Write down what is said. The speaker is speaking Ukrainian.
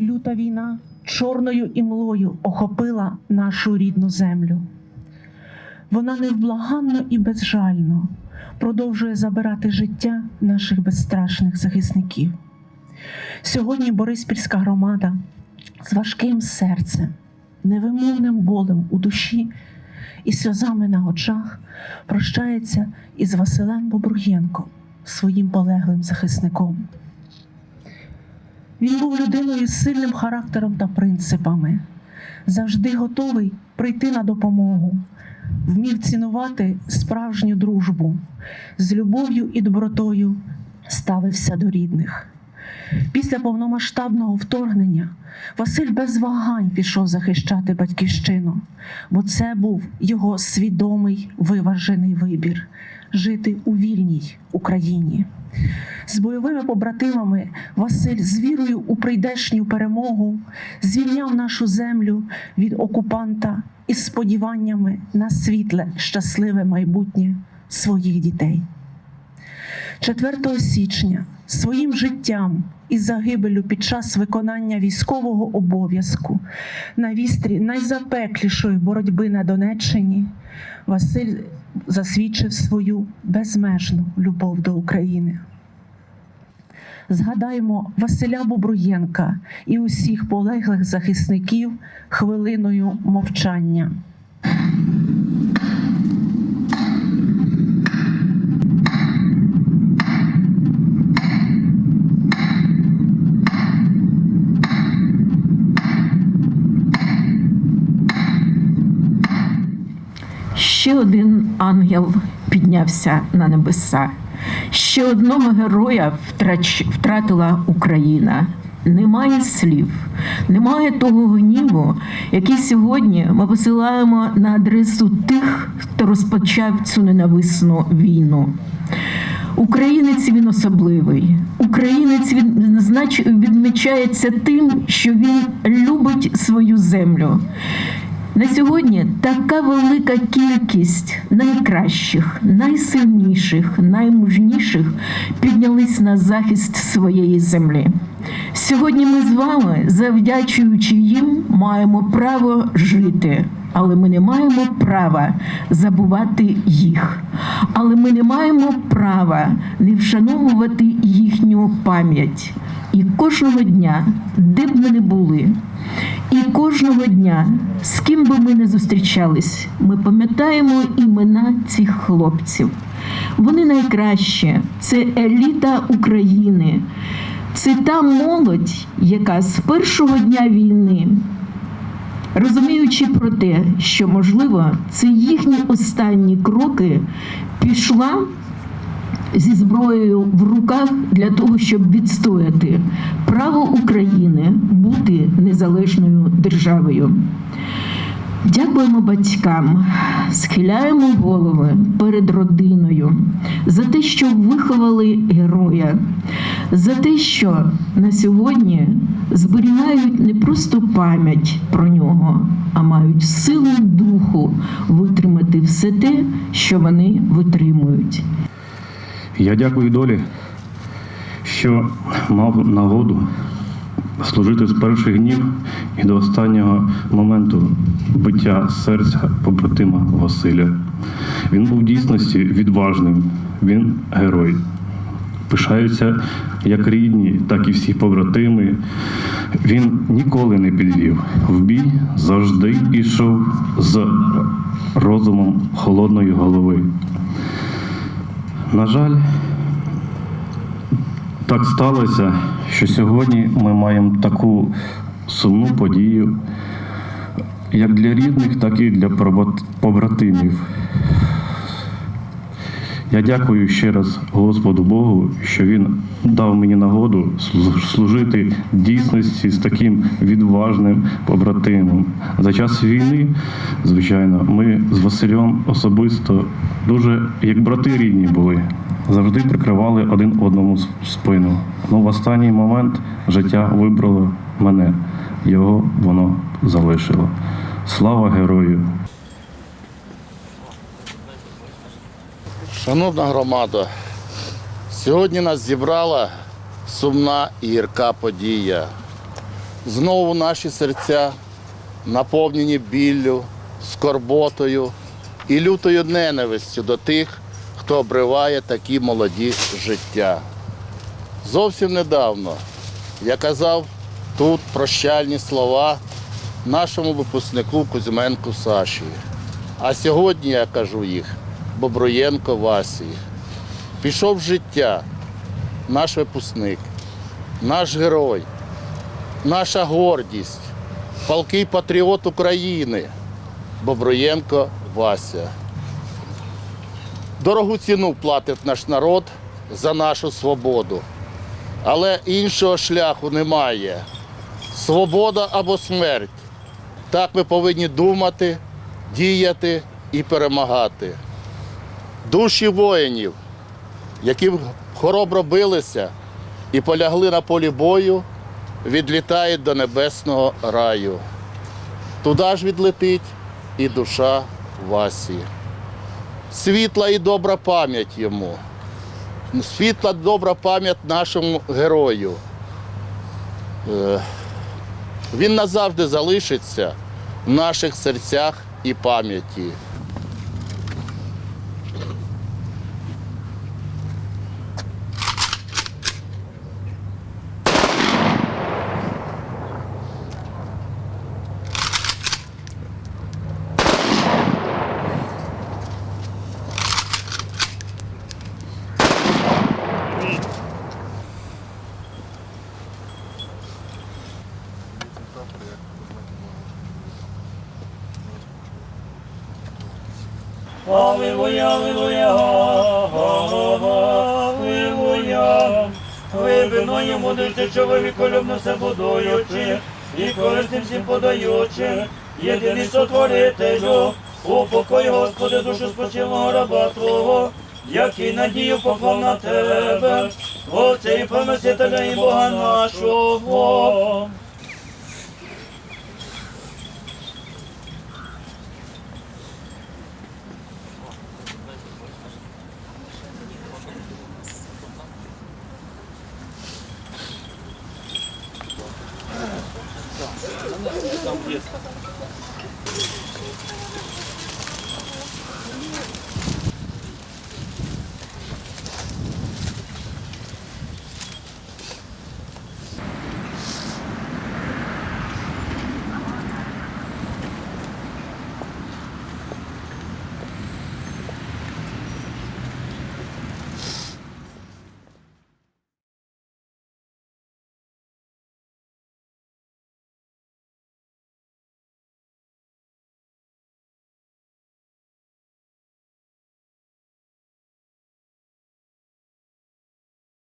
люта війна чорною імлою охопила нашу рідну землю. Вона невблаганно і безжально продовжує забирати життя наших безстрашних захисників. Сьогодні Бориспільська громада з важким серцем, невимовним болем у душі і сльозами на очах прощається із Василем Бобруєнком, своїм полеглим захисником. Він був людиною з сильним характером та принципами, завжди готовий прийти на допомогу, вмів цінувати справжню дружбу, з любов'ю і добротою ставився до рідних. Після повномасштабного вторгнення Василь без вагань пішов захищати батьківщину, бо це був його свідомий виважений вибір жити у вільній Україні. З бойовими побратимами Василь з вірою у прийдешню перемогу звільняв нашу землю від окупанта із сподіваннями на світле, щасливе майбутнє своїх дітей. 4 січня своїм життям і загибелю під час виконання військового обов'язку на вістрі найзапеклішої боротьби на Донеччині Василь засвідчив свою безмежну любов до України. Згадаймо Василя Бобруєнка і усіх полеглих захисників хвилиною мовчання. Ще один ангел піднявся на небеса. Ще одного героя втратила Україна. Немає слів, немає того гніву, який сьогодні ми посилаємо на адресу тих, хто розпочав цю ненависну війну. Українець він особливий. Українець він знач... відмічається тим, що він любить свою землю. На сьогодні така велика кількість найкращих, найсильніших, наймужніших піднялись на захист своєї землі. Сьогодні ми з вами, завдячуючи їм, маємо право жити. Але ми не маємо права забувати їх. Але ми не маємо права не вшановувати їхню пам'ять. І кожного дня, де б ми не були, і кожного дня, з ким би ми не зустрічались, ми пам'ятаємо імена цих хлопців. Вони найкращі, це еліта України, це та молодь, яка з першого дня війни, розуміючи про те, що можливо це їхні останні кроки, пішла зі зброєю в руках для того, щоб відстояти право України бути незалежною державою. Дякуємо батькам, схиляємо голови перед родиною за те, що виховали героя, за те, що на сьогодні зберігають не просто пам'ять про нього, а мають силу духу витримати все те, що вони витримують. Я дякую долі, що мав нагоду служити з перших днів і до останнього моменту биття серця побратима Василя. Він був в дійсності відважним, він герой. Пишаються як рідні, так і всі побратими. Він ніколи не підвів. В бій завжди йшов з розумом холодної голови. На жаль, так сталося, що сьогодні ми маємо таку сумну подію, як для рідних, так і для побратимів. Я дякую ще раз Господу Богу, що Він дав мені нагоду служити дійсності з таким відважним побратимом. За час війни, звичайно, ми з Василем особисто дуже як брати рідні були. Завжди прикривали один одному спину. Ну, в останній момент життя вибрало мене. Його воно залишило. Слава герою! Шановна громада, сьогодні нас зібрала сумна і гірка подія. знову наші серця наповнені біллю, скорботою і лютою ненавистю до тих, хто обриває такі молоді життя. Зовсім недавно я казав тут прощальні слова нашому випускнику Кузьменку Саші. А сьогодні я кажу їх Боброєнко Васі. Пішов в життя наш випускник, наш герой, наша гордість, палкий патріот України Боброєнко Вася. Дорогу ціну платить наш народ за нашу свободу. Але іншого шляху немає. Свобода або смерть. Так ми повинні думати, діяти і перемагати. Душі воїнів, які хоробро билися і полягли на полі бою, відлітають до небесного раю. Туди ж відлетить і душа Васі. Світла і добра пам'ять йому. Світла добра пам'ять нашому герою. Е, Він назавжди залишиться в наших серцях і пам'яті. Аллилуйя, аллилуйя, аллилуйя. Вибино йому дити, що ви віколюбно все будуючи, і корисним всім подаючи, єдиний сотворителю, упокой, Господи, душу спочилого раба Твого, який надію поклав на Тебе, Отця і помисителя і Бога нашого. flambiert.